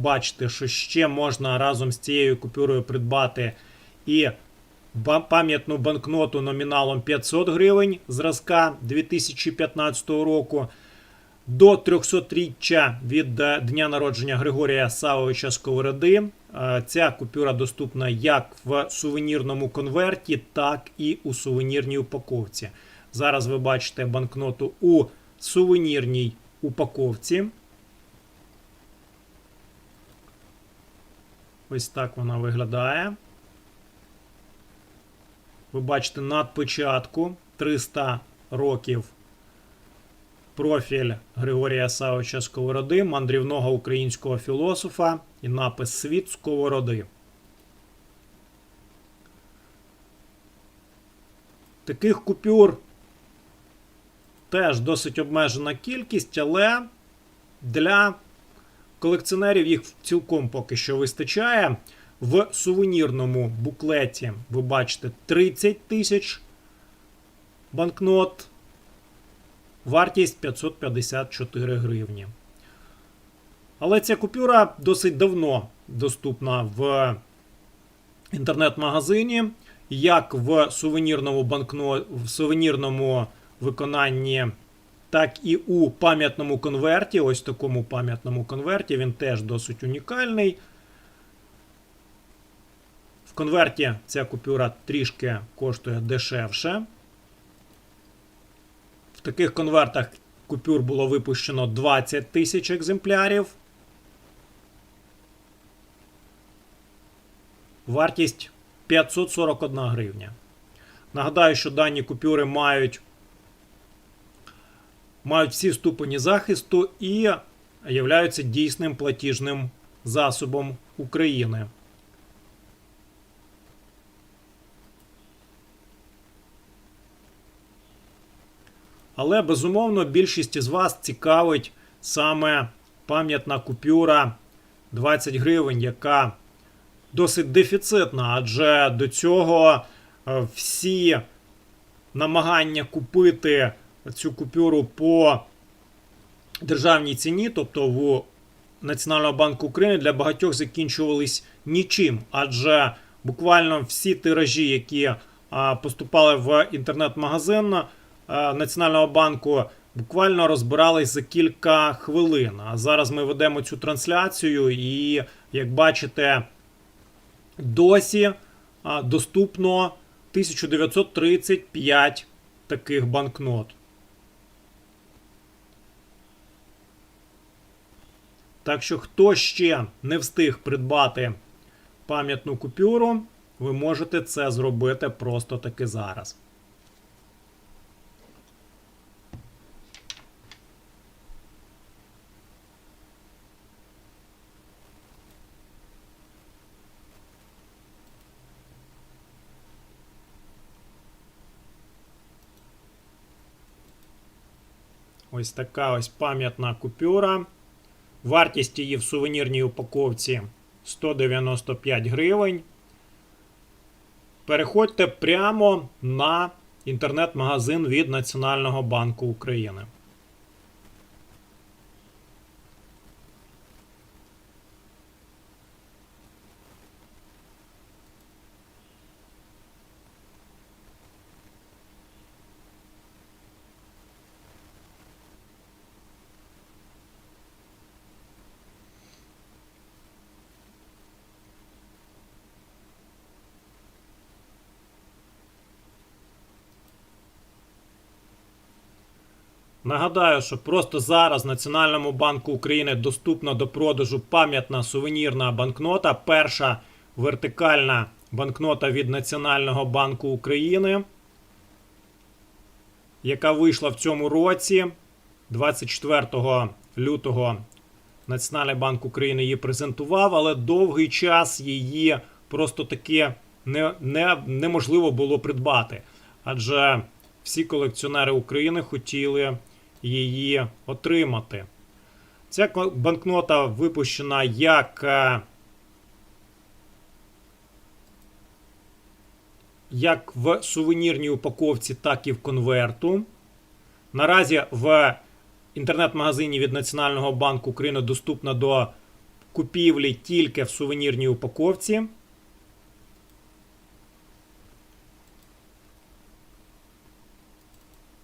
Бачите, що ще можна разом з цією купюрою придбати і пам'ятну банкноту номіналом 500 гривень зразка 2015 року. До 300-річчя від е, дня народження Григорія Савовича Сковороди. Е, Ця купюра доступна як в сувенірному конверті, так і у сувенірній упаковці. Зараз ви бачите банкноту у сувенірній упаковці. Ось так вона виглядає. Ви бачите надпечатку 300 років профіль Григорія Савича Сковороди, мандрівного українського філософа і напис Світ Сковороди. Таких купюр теж досить обмежена кількість, але для колекціонерів їх цілком поки що вистачає. В сувенірному буклеті ви бачите 30 тисяч банкнот. Вартість 554 гривні. Але ця купюра досить давно доступна в інтернет-магазині, як в сувенірному банкно... в сувенірному виконанні, так і у пам'ятному конверті. Ось такому пам'ятному конверті. Він теж досить унікальний. В конверті ця купюра трішки коштує дешевше. В таких конвертах купюр було випущено 20 тисяч екземплярів. Вартість 541 гривня. Нагадаю, що дані купюри мають, мають всі ступені захисту і являються дійсним платіжним засобом України. Але безумовно більшість із вас цікавить саме пам'ятна купюра 20 гривень, яка досить дефіцитна, адже до цього е, всі намагання купити цю купюру по державній ціні, тобто в Національного банку України, для багатьох закінчувались нічим, адже буквально всі тиражі, які поступали в інтернет-магазин Національного банку, буквально розбирались за кілька хвилин. А зараз ми ведемо цю трансляцію, і як бачите, досі доступно 1935 таких банкнот. Так що, хто ще не встиг придбати пам'ятну купюру, ви можете це зробити просто таки зараз. Ось така ось пам'ятна купюра. Вартість її в сувенірній упаковці 195 гривень. Переходьте прямо на інтернет-магазин від Національного банку України. Нагадаю, що просто зараз Національному банку України доступна до продажу пам'ятна сувенірна банкнота. Перша вертикальна банкнота від Національного банку України, яка вийшла в цьому році. 24 лютого Національний банк України її презентував, але довгий час її просто таки не, не, неможливо було придбати. Адже всі колекціонери України хотіли її отримати. Ця банкнота випущена як, е, як в сувенірній упаковці, так і в конверту. Наразі в інтернет-магазині від Національного банку України доступна до купівлі тільки в сувенірній упаковці.